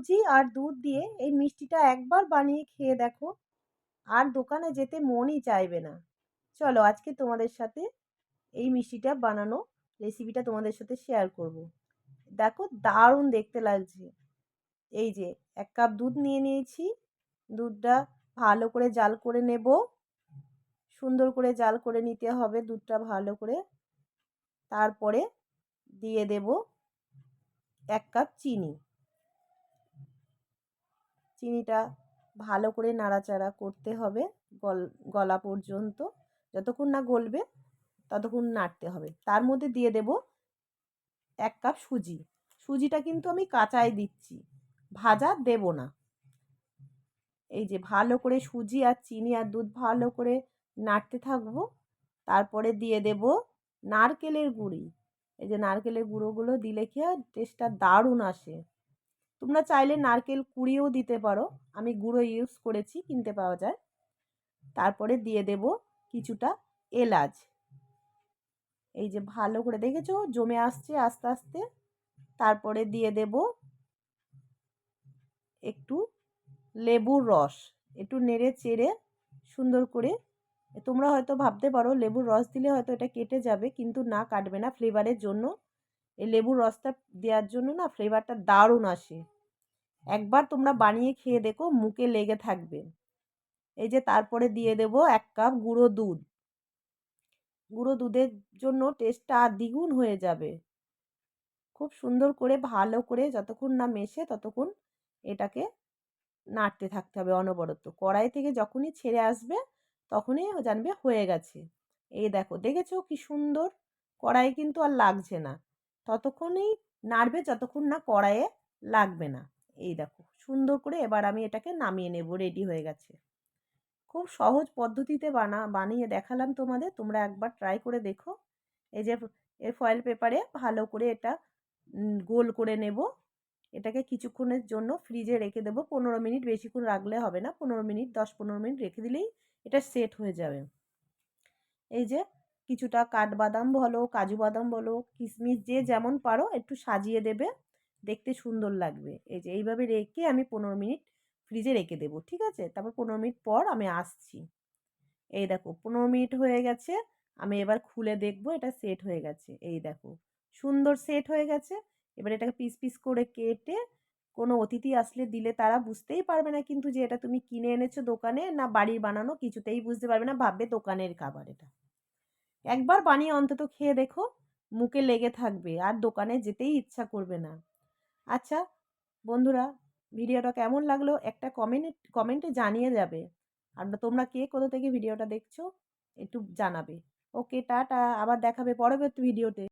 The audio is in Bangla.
সুজি আর দুধ দিয়ে এই মিষ্টিটা একবার বানিয়ে খেয়ে দেখো। আর দোকানে যেতে মনই চাইবে না। চলো আজকে তোমাদের সাথে এই মিষ্টিটা বানানো রেসিপিটা তোমাদের সাথে শেয়ার করব। দেখো দারুণ দেখতে লাগছে। এই যে এক কাপ দুধ নিয়ে নিয়েছি। দুধটা ভালো করে জাল করে নেব। সুন্দর করে জাল করে নিতে হবে দুধটা ভালো করে। তারপরে দিয়ে দেব এক কাপ চিনি। চিনিটা ভালো করে নাড়াচাড়া করতে হবে গল, গলা পর্যন্ত। যতক্ষণ না গলবে, ততক্ষণ নাড়তে হবে। তার মধ্যে দিয়ে দেব এক কাপ সুজি। সুজিটা কিন্তু আমি কাঁচাই দিচ্ছি। ভাজা দেব না। এই যে ভালো করে সুজি আর চিনি আর দুধ ভালো করে নাড়তে থাকব। তারপরে দিয়ে দেব নারকেলের গুঁড়ি। এই যে নারকেলের গুঁড়োগুলো দিলে কি টেস্টটা দারুণ আসে। তোমরা চাইলে নারকেল কুড়িয়েও দিতে পারো। আমি গুঁড়ো ইউজ করেছি, কিনতে পাওয়া যায়। তারপরে দিয়ে দেব কিছুটা এলাচ। এই যে ভালো করে দেখেছ? জমে আসছে আস্তে আস্তে। তারপরে দিয়ে দেব একটু লেবুর রস। একটু নেড়ে চেড়ে সুন্দর করে। তোমরা হয়তো ভাবতে পারো, লেবুর রস দিলে হয়তো এটা কেটে যাবে, কিন্তু না, কাটবে না। ফ্লেভারের জন্য এই লেবুর রসটা দেওয়ার জন্য না ফ্লেভারটা দারুণ আসে। একবার তোমরা বানিয়ে খেয়ে দেখো মুখে লেগে থাকবে। এই যে তারপরে দিয়ে দেব এক কাপ গুঁড়ো দুধ। গুঁড়ো দুধের জন্য টেস্টটা দ্বিগুণ হয়ে যাবে। খুব সুন্দর করে ভালো করে যতক্ষণ না মেশে ততক্ষণ এটাকে নাড়তে থাকতে হবে অনবরত। কড়াই থেকে যখনই ছেড়ে আসবে তখনই জানবে হয়ে গেছে। এই দেখো দেখেছ কি সুন্দর? কড়াই কিন্তু আর লাগছে না। ততক্ষণই নাড়বে, যতক্ষণ না কড়াইয়ে লাগবে না। এই দেখো, সুন্দর করে এবার আমি এটাকে নামিয়ে নেব রেডি হয়ে গেছে। খুব সহজ পদ্ধতিতে বানা, বানিয়ে দেখালাম তোমাদের, তোমরা একবার ট্রাই করে দেখো। এই যে এর ফয়েল পেপারে ভালো করে এটা গোল করে নেব। এটাকে কিছুক্ষণের জন্য ফ্রিজে রেখে দেবো। পনেরো মিনিট বেশিক্ষণ রাখলে হবে না, পনেরো মিনিট, দশ পনেরো মিনিট রেখে দিলেই এটা সেট হয়ে যাবে। এই যে কিছুটা কাঠবাদাম বলো, কাজু বাদাম বলো কিশমিশ যে যেমন পারো একটু সাজিয়ে দেবে, দেখতে সুন্দর লাগবে। এই যে এইভাবে রেখে আমি পনেরো মিনিট ফ্রিজে রেখে দেবো, ঠিক আছে? তারপর পনেরো মিনিট পর আমি আসছি। এই দেখো, পনেরো মিনিট হয়ে গেছে, আমি এবার খুলে দেখব এটা সেট হয়ে গেছে। এই দেখো, সুন্দর সেট হয়ে গেছে। এবার এটাকে পিস পিস করে কেটে, কোনো অতিথি আসলে দিলে তারা বুঝতেই পারবে না কিন্তু যে এটা তুমি কিনে এনেছো দোকানে না বাড়ির বানানো, কিছুতেই বুঝতে পারবে না, ভাববে দোকানের খাবার এটা। একবার বানিয়ে অন্তত খেয়ে দেখো, মুখে লেগে থাকবে, আর দোকানে যেতেই ইচ্ছা করবে না। আচ্ছা বন্ধুরা, ভিডিওটা কেমন লাগল? একটা কমেন্ট, কমেন্টে জানিয়ে যাবে। আর তোমরা কে, কোথা থেকে ভিডিওটা দেখছ? একটু জানাবে। ওকে, টাটা, আবার দেখাবে পরবর্তী ভিডিওতে।